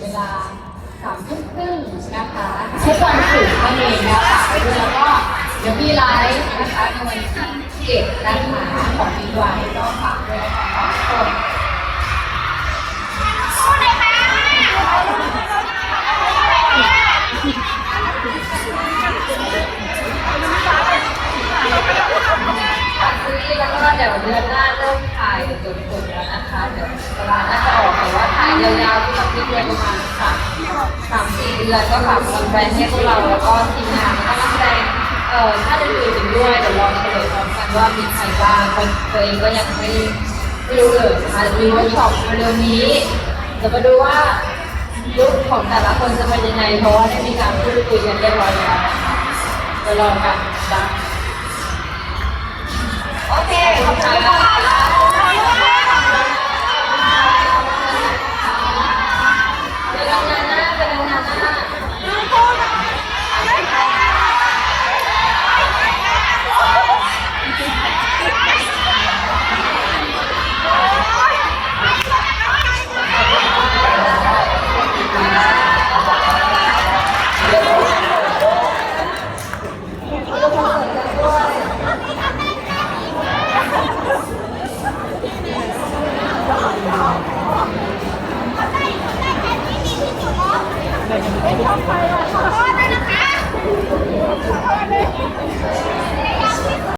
เวลาสามทุ่มครึ่งนะคะทุกวันศุกร์นั่นเองนะคะไปด้วยแล้วก็เดี๋ยวมีไลฟ์นะคะในวันที่เจ็ดนะคะของปีวายก็ฝากด้วยนะคะทุกคน ตัดซีรีส์ แล้วก็เดี๋ยวเดือนหน้าเริ่มถ่ายจบแล้วนะคะเดี๋ยวเวลาดน่าจะออกแต่ว่าถ่ายยาวๆที่แบบที่เดือนประมาณสามสามสี่เดือนก็ฝากกำลังใจให้พวกเราแล้วก็ทีมงานแล้วก็นักแสดงเอ่อถ้าจะอื่นอีกด้วยเดี๋ยวรอเฉลยพร้อมกันว่ามีใครบ้างคนตัวเองก็ยังไม่ไม่รู้เลยนะคะมีเวิร์กช็อปเร็วๆนี้เดี๋ยวมาดูว่าลุคของแต่ละคนจะเป็นยังไงเพราะว่าได้มีการพูดคุยกันเรียบร้อยแล้วนะคะเดี๋ยวรอกันนะ โอเคขอบคุณค่ะ